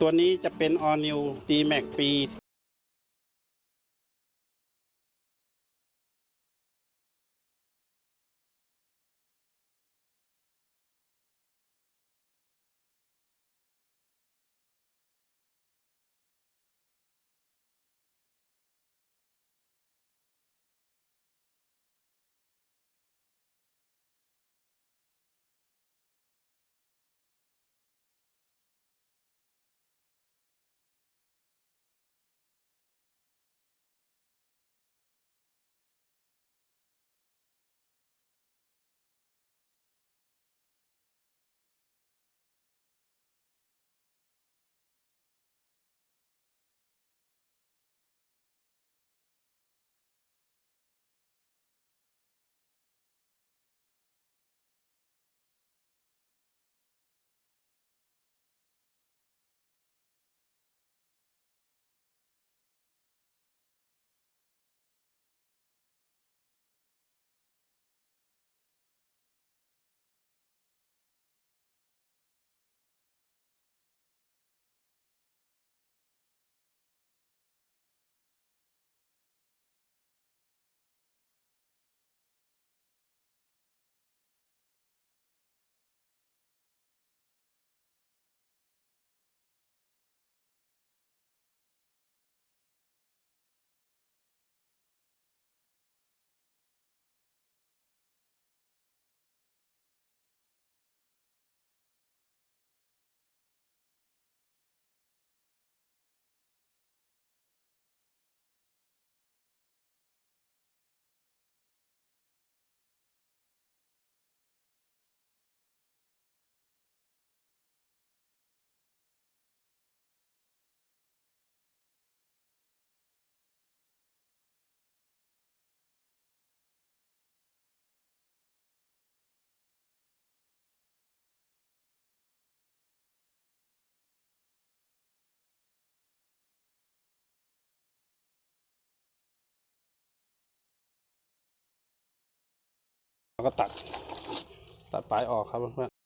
ตัวนี้จะเป็น All New D Max ปี ก็ตัด ตัดปลายออกครับเพื่อน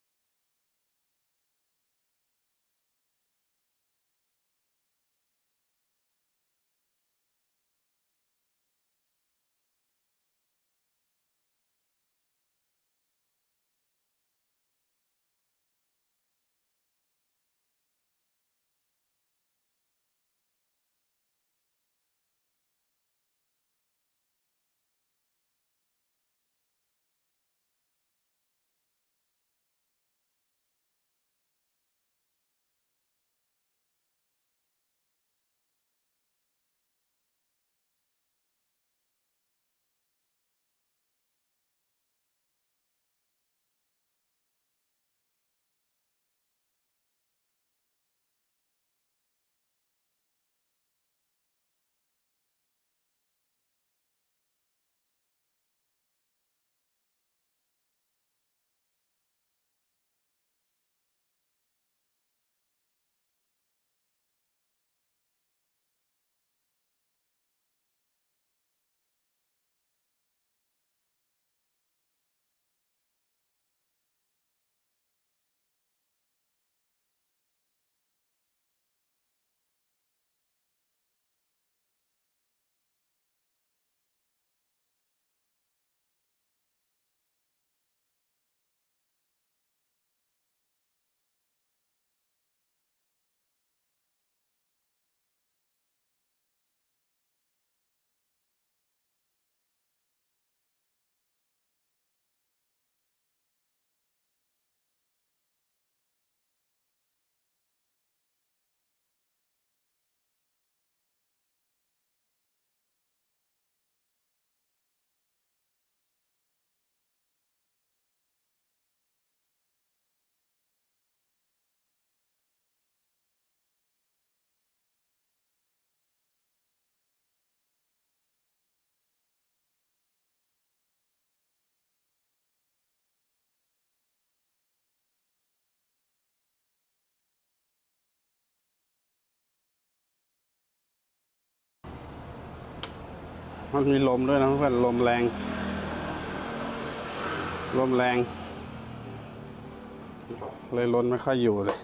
มันมีลมด้วยนะเพื่อนลมแรง ลมแรง เลยล้นไม่ค่อยอยู่เลย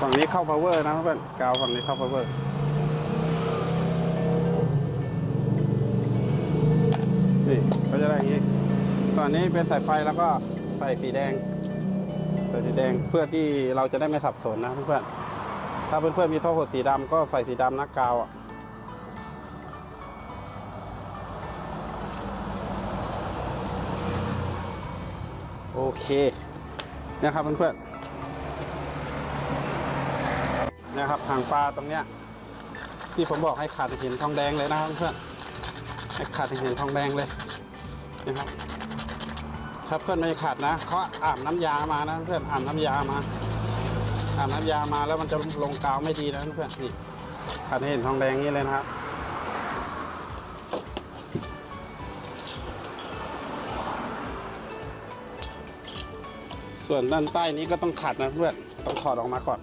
ฝั่งนี้เข้า power นะเพื่อนกาวฝั่งนี้เข้า power นี่ก็จะได้อย่างนี้ตอนนี้เป็นสายไฟแล้วก็ใส่สีแดง ใส่สีแดงเพื่อที่เราจะได้ไม่สับสนนะเพื่อน ถ้าเพื่อนๆมีท่อหดสีดำก็ใส่สีดำนะกกาวอะโอเคนี่ยครับเพื่อนๆนี่ยครับหางปลาตรงเนี้ยที่ผมบอกให้ขาดเห็นทองแดงเลยนะครับเพื่อนให้ขาดเห็นทองแดงเลยนะครับถ้าเพื่อนไม่ขาดนะเขาอาบน้ำยามานะเพื่อนอาบน้ำยามา อาบน้ำยามาแล้วมันจะลงกาวไม่ดีนะเพื่อนนี่ขาดให้เห็นทองแดงนี่เลยนะครับส่วนด้านใต้นี้ก็ต้องขัดนะเพื่อนต้องถอดออกมาก่อน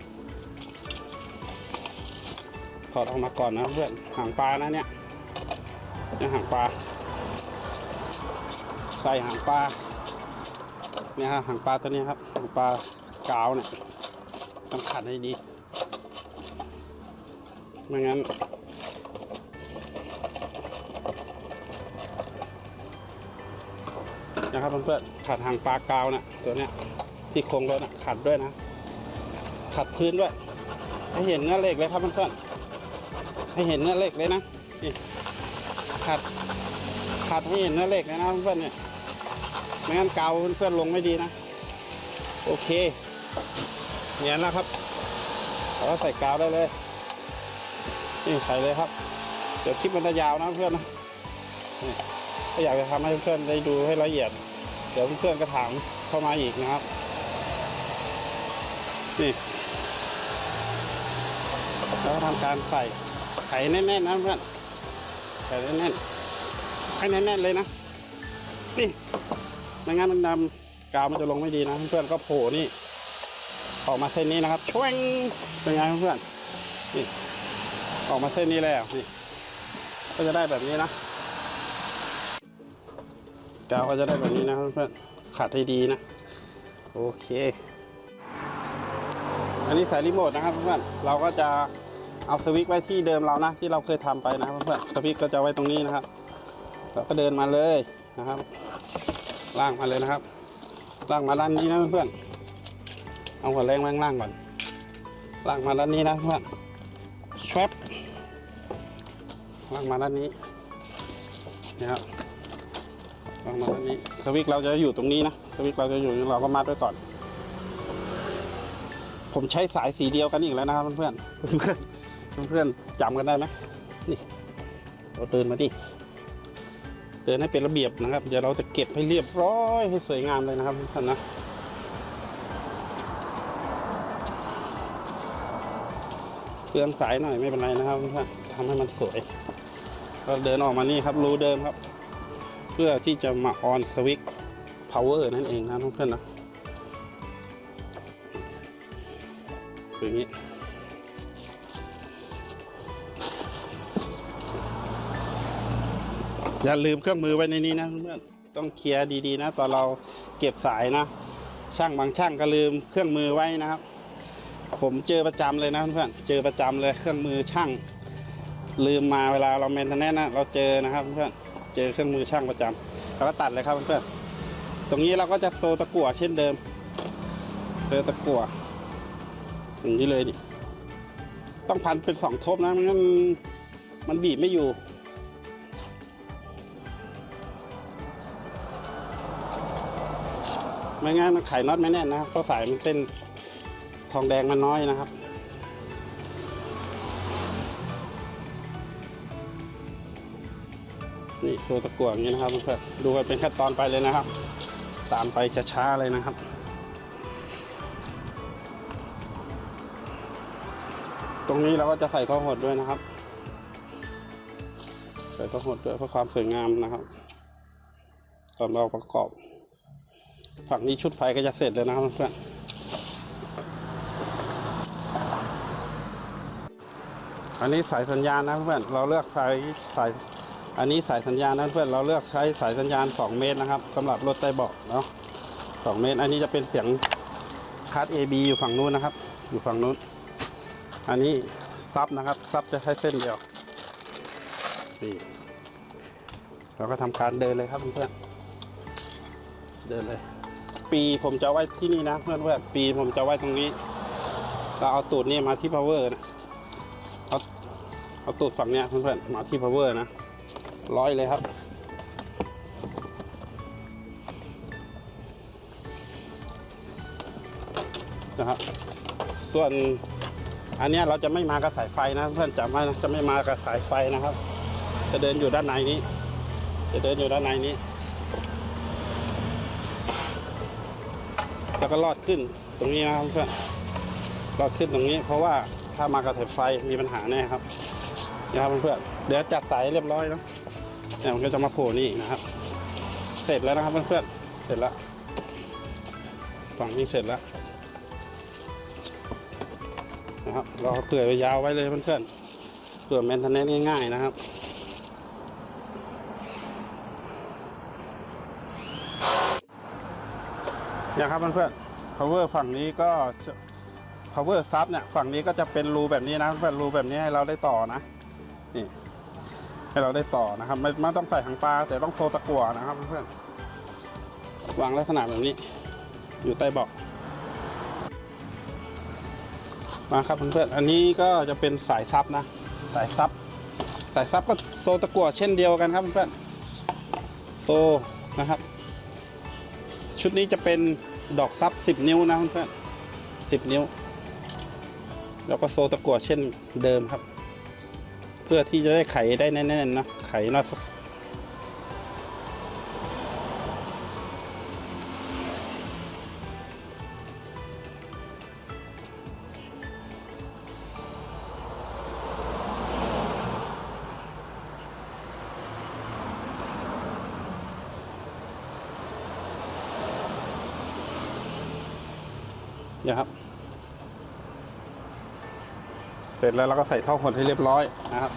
ถอดออกมาก่อนนะเพื่อนหางปลานะเนี่ยเนี่ยหางปลา ใส่หางปลาเนี่ยฮะหางปลาตัวนี้ครับหางปลากาวเนี่ย ต้องขัดให้ดีไม่งั้นนะครับเพื่อนๆขัดหางปลากาวเนี่ยตัวเนี้ยที่โครงรถนะขัดด้วยนะ ขัดพื้นด้วย ให้เห็นเนื้อเหล็กเลยครับเพื่อนๆให้เห็นเนื้อเหล็กเลยนะขัดขัดให้เห็นเนื้อเหล็กเลยนะเพื่อนๆเนี่ยไม่งั้นกาวเพื่อนๆลงไม่ดีนะ โอเค เนียนแล้วครับเราก็ใส่กาวได้เลยนี่ใส่เลยครับ เดี๋ยวคลิปมันจะยาวนะเพื่อนนะนี่ก็อยากจะทำให้เพื่อนได้ดูให้ละเอียด เดี๋ยวเพื่อนๆก็ถามเข้ามาอีกนะครับ นี่ แล้วก็ทำการใส่ไข่แน่นๆนะเพื่อนไข่แน่นๆให้แน่นๆเลยนะนี่ไม่งั้นมันดำกาวมันจะลงไม่ดีนะเพื่อนก็โผล่นี่ ออกมาเส้นนี้นะครับช่วงเป็นไงเพื่อนๆนี่ออกมาเส้นนี้แล้วนี่ก็จะได้แบบนี้นะกาวก็จะได้แบบนี้นะเพื่อนๆขัดให้ดีนะโอเค อันนี้สายรีโมทนะครับเพื่อนๆเราก็จะเอาสวิตช์ไว้ที่เดิมเรานะที่เราเคยทำไปนะครับเพื่อนๆสวิตช์ก็จะไว้ตรงนี้นะครับเราก็เดินมาเลยนะครับลากมาเลยนะครับลากมาด้านนี้นะเพื่อนๆ เอาหัวแรงมาข้างล่างก่อนล่ากมาด้านนี้นะเพื่อนชวบลากมาด้านนี้นะครับวางมาด้านนี้สวิตช์เราจะอยู่ตรงนี้นะสวิตช์เราจะอยู่เราก็มัดไว้ก่อน ผมใช้สายสีเดียวกันอีกแล้วนะครับเพื่อนๆเพื่อนเพื่อนจำกันได้ไหมนี่เราเดินมาดิเดินให้เป็นระเบียบนะครับ เดี๋ยวเราจะเก็บให้เรียบร้อยให้สวยงามเลยนะครับเพื่อนนะ ปลืองสายหน่อยไม่เป็นไรนะครับเพื่อนทำให้มันสวยเราเดินออกมานี่ครับรูเดิมครับ เพื่อที่จะมาออนสวิตช์พาวเวอร์นั่นเองนะเพื่อนๆนะอย่างนี้อย่าลืมเครื่องมือไว้ในนี้นะเพื่อนๆต้องเคลียร์ดีๆนะ ตอนเราเก็บสายนะ ช่างบางช่างก็ลืมเครื่องมือไว้นะครับ ผมเจอประจำเลยนะเพื่อนเจอประจำเลยเครื่องมือช่าง ลืมมาเวลาเราเมนเทนแนนนะเราเจอนะครับเพื่อนเจอเครื่องมือช่างประจำเราก็ตัดเลยครับเพื่อนตรงนี้เราก็จะโซตะกั่วเช่นเดิมโซตะกั่วอย่างนี้เลยดิต้องพันเป็นสองทบนะไม่งั้นมันบีบไม่อยู่ไม่งั้นมันไขน็อตไม่แน่นนะครับเพราะสายมันเส้น ทองแดงมันน้อยนะครับ นี่โซตะกั่วอย่างนี้นะครับเพื่อนดูกันเป็นขั้นตอนไปเลยนะครับ ตามไปช้าๆเลยนะครับตรงนี้เราก็จะใส่ท่อหดด้วยนะครับ ใส่ท่อหดด้วยเพื่อความสวยงามนะครับ ตอนเราประกอบ ฝั่งนี้ชุดไฟก็จะเสร็จเลยนะครับเพื่อน อันนี้สายสัญญาณนะเพื่อนเราเลือกสายสายอันนี้สายสัญญาณนะเพื่อนเราเลือกใช้สายสัญญาณ 2 เมตรนะครับสำหรับรถใต้เบาะเนาะ2เมตร อันนี้จะเป็นเสียงคัส AB อยู่ฝั่งนู้นนะครับ อยู่ฝั่งนู้น อันนี้ซับนะครับซับจะใช้เส้นเดียวนี่เราก็ทำการเดินเลยครับเพื่อนเดินเลย ปีผมจะไว้ที่นี่นะเพื่อนเพื่อนปีผมจะไว้ตรงนี้ เราเอาตูดนี่มาที่ power นะ เอาตูดฝั่งเนี้ยเพื่อนๆมาที่ power นะร้อยเลยครับ นะครับ ส่วนอันเนี้ยเราจะไม่มากับสายไฟนะ เพื่อนจำไว้นะจะไม่มากับสายไฟนะครับ จะเดินอยู่ด้านในนี้ จะเดินอยู่ด้านในนี้ แล้วก็ลอดขึ้นตรงนี้นะครับเพื่อนลอดขึ้นตรงนี้ เพราะว่าถ้ามากับสายไฟมีปัญหาแน่ครับ นี่ครับเพื่อนๆเดี๋ยวจัดสายเรียบร้อยแล้วเนี่ยมันก็จะมาโผล่นี่นะครับ เสร็จแล้วนะครับเพื่อนๆเสร็จแล้วฝั่งนี้เสร็จแล้วนะครับเราเผื่อไว้ยาวไว้เลยเพื่อนๆเผื่อแมนเทนเนนง่ายๆนะครับเนี่ยครับเพื่อนๆ power ฝั่งนี้ก็ power sub เนี่ยฝั่งนี้ก็จะเป็นรูแบบนี้นะเพื่อนรูแบบนี้ให้เราได้ต่อนะ นี่ให้เราได้ต่อนะครับ ไม่ไม่ต้องใส่หางปลาแต่ต้องโซตะกั่วนะครับเพื่อนวางลักษณะแบบนี้ อยู่ใต้เบาะมาครับเพื่อนๆอันนี้ก็จะเป็นสายซับนะ สายซับสายซับก็โซตะกั่วเช่นเดียวกันครับเพื่อนๆโซนะครับ ชุดนี้จะเป็นดอกซับ 10 นิ้วนะเพื่อนๆ10 นิ้ว แล้วก็โซตะกั่วเช่นเดิมครับ เพื่อที่จะได้ไขได้แน่นๆนะไขน็อต เสร็จแล้วเราก็ใส่ท่อหดให้เรียบร้อยนะครับ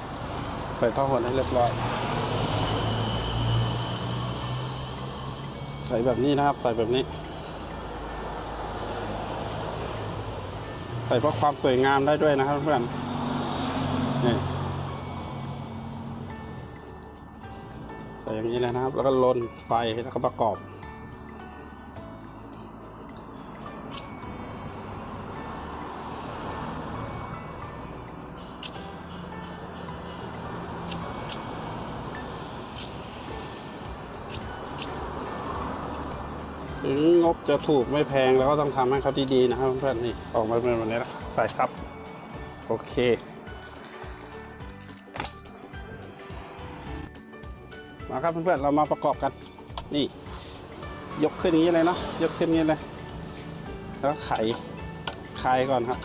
ใส่ท่อหดให้เรียบร้อย ใส่แบบนี้นะครับ ใส่แบบนี้ ใส่เพื่อความสวยงามได้ด้วยนะครับเพื่อนนี่ใส่อย่างนี้เลยนะครับ แล้วก็ลนไฟแล้วก็ประกอบ ถึงงบจะถูกไม่แพงแล้วก็ต้องทำให้เขาดีๆนะครับเพื่อนๆนี่ออกมาเป็นแบบนี้ละสายซับโอเคมาครับเพื่อนๆเรามาประกอบกันนี่ ยกขึ้นนี้เลยเนาะยกขึ้นนี้เลยแล้วไขคลายก่อนครับ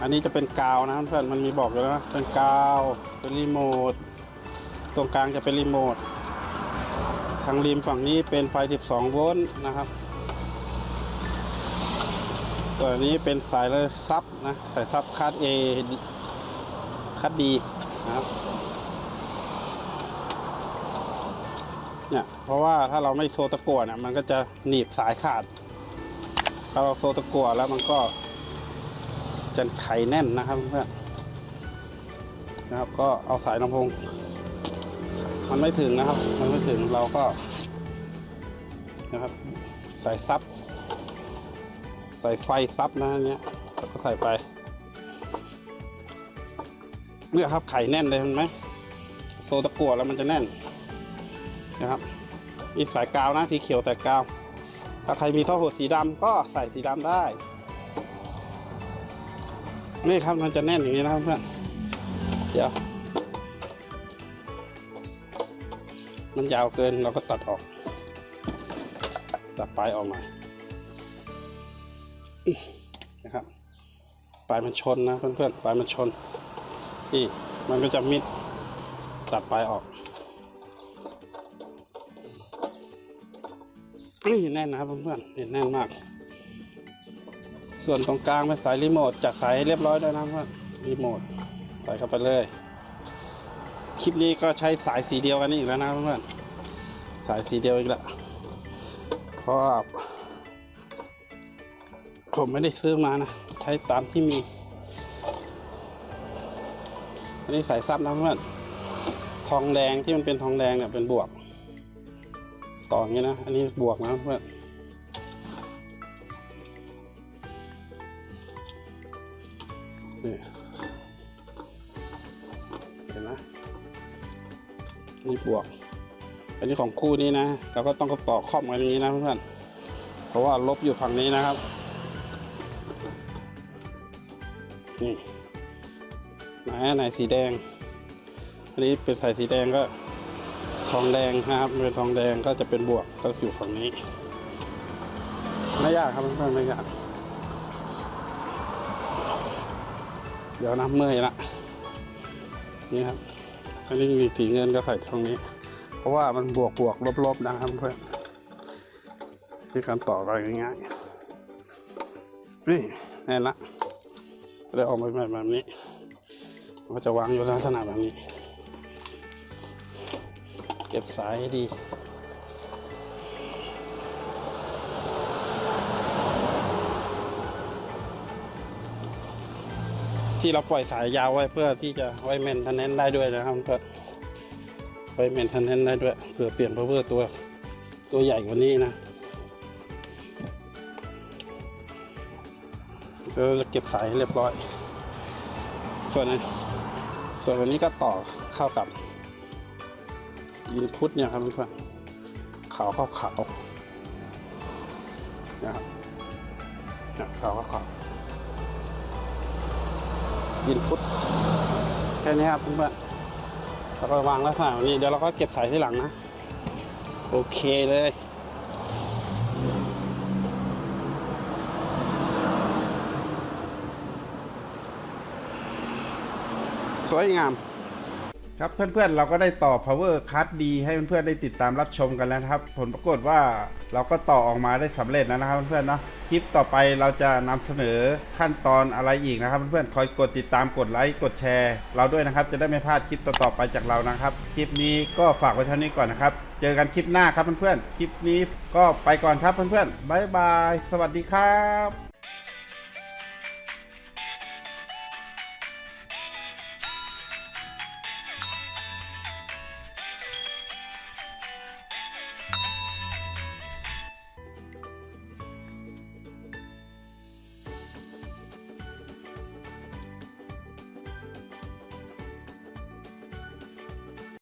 อันนี้จะเป็นกาวนะเพื่อนมันมีบอกอยู่แล้วนะเป็นกาวเป็นรีโมทตรงกลางจะเป็นรีโมท ทางริมฝั่งนี้เป็นไฟ 12 โวลต์นะครับตัวนี้เป็นสายซับนะสายซับคัด A คัดดีนะครับเนี่ยเพราะว่าถ้าเราไม่โซตะกั่วเนี่ยมันก็จะหนีบสายขาด ถ้าเราโซตะกั่วแล้วมันก็จะไขแน่นนะครับเพื่อนนะครับก็เอาสายลำโพง มันไม่ถึงนะครับ มันไม่ถึงเราก็นะครับ ใส่ซับ ใส่ไฟซับนะเนี้ยก็ใส่ไปเนี่ยครับไข่แน่นเลยเห็นไหมโซตะกั่วแล้วมันจะแน่นนะครับนี่สายกาวนะสีเขียวแต่กาว ถ้าใครมีท่อหดสีดำก็ใส่สีดำได้นี่ครับมันจะแน่นอย่างนี้นะครับเพื่อนเดี๋ยว มันยาวเกินเราก็ตัดออก ตัดปลายออกหน่อยนะครับปลายมันชนนะเพื่อนๆปลายมันชนนี่มันก็จะมิดตัดปลายออกนี่แน่นนะครับเพื่อนๆนี่แน่นมาก ส่วนตรงกลางเป็นสายรีโมทจัดสายให้เรียบร้อยด้วยนะเพื่อนรีโมทใส่เข้าไปเลย คลิปนี้ก็ใช้สายสีเดียวกันนี่อีกแล้วนะเพื่อนสายสีเดียวอีกแล้วเพราะผมไม่ได้ซื้อมานะ ใช้ตามที่มี อันนี้สายซับนะเพื่อนทองแดงที่มันเป็นทองแดงเนี่ยเป็นบวก ต่ออย่างนี้นะ อันนี้บวกนะเพื่อน บวก อันนี้ของคู่นี้นะเราก็ต้องต่อครอบกันอย่างนี้นะเพื่อนเพราะว่าลบอยู่ฝั่งนี้นะครับนี่ไหนไหนสีแดง อันนี้เป็นสายสีแดงก็ทองแดงนะครับเป็นทองแดงก็จะเป็นบวกก็อยู่ฝั่งนี้ไม่ยากครับเพื่อนไม่ยากเดี๋ยวนะเมื่อยละนี่ครับ อันนี้มีสีเงินก็ใส่ตรงนี้ เพราะว่ามันบวกบวกลบลบนะครับเพื่อนที่การต่อกันง่ายๆนี่แน่นละเลยออกมาแบบนี้ก็จะวางอยู่ลักษณะแบบนี้ เก็บสายให้ดี ที่เราปล่อยสายยาวไว้เพื่อที่จะไว้เมนเทนเน้นได้ด้วยนะครับเพื่อไว้เมนเทนเน้นได้ด้วยเพื่อเปลี่ยนเพเพื่อตัวตัวใหญ่กว่านี้นะเราจะเก็บสายเรียบร้อย ส่วนนี้ส่วนอันนี้ก็ต่อเข้ากับอินพุตเนี่ยครับเพื่อนขาวเข้าขาวนะครับขาวเข้าขาว อินพุตแค่นี้ครับเพื่อนเราวก็วางลักษณะแบบนี้ เดี๋ยวเราก็เก็บสายที่หลังนะ โอเคเลยสวยงาม ครับเพื่อนๆเราก็ได้ต่อ power card ดีให้เพื่อนๆได้ติดตามรับชมกันแล้วครับ ผลปรากฏว่าเราก็ต่อออกมาได้สำเร็จแล้วนะครับเพื่อนๆเนาะคลิปต่อไปเราจะนำเสนอขั้นตอนอะไรอีกนะครับ เพื่อนๆคอยกดติดตามกดไลค์กดแชร์ เราด้วยนะครับ จะได้ไม่พลาดคลิปต่อๆไปจากเรานะครับ คลิปนี้ก็ฝากไว้เท่านี้ก่อนนะครับ เจอกันคลิปหน้าครับเพื่อนๆคลิปนี้ก็ไปก่อนครับเพื่อนๆบ๊ายบาย สวัสดีครับ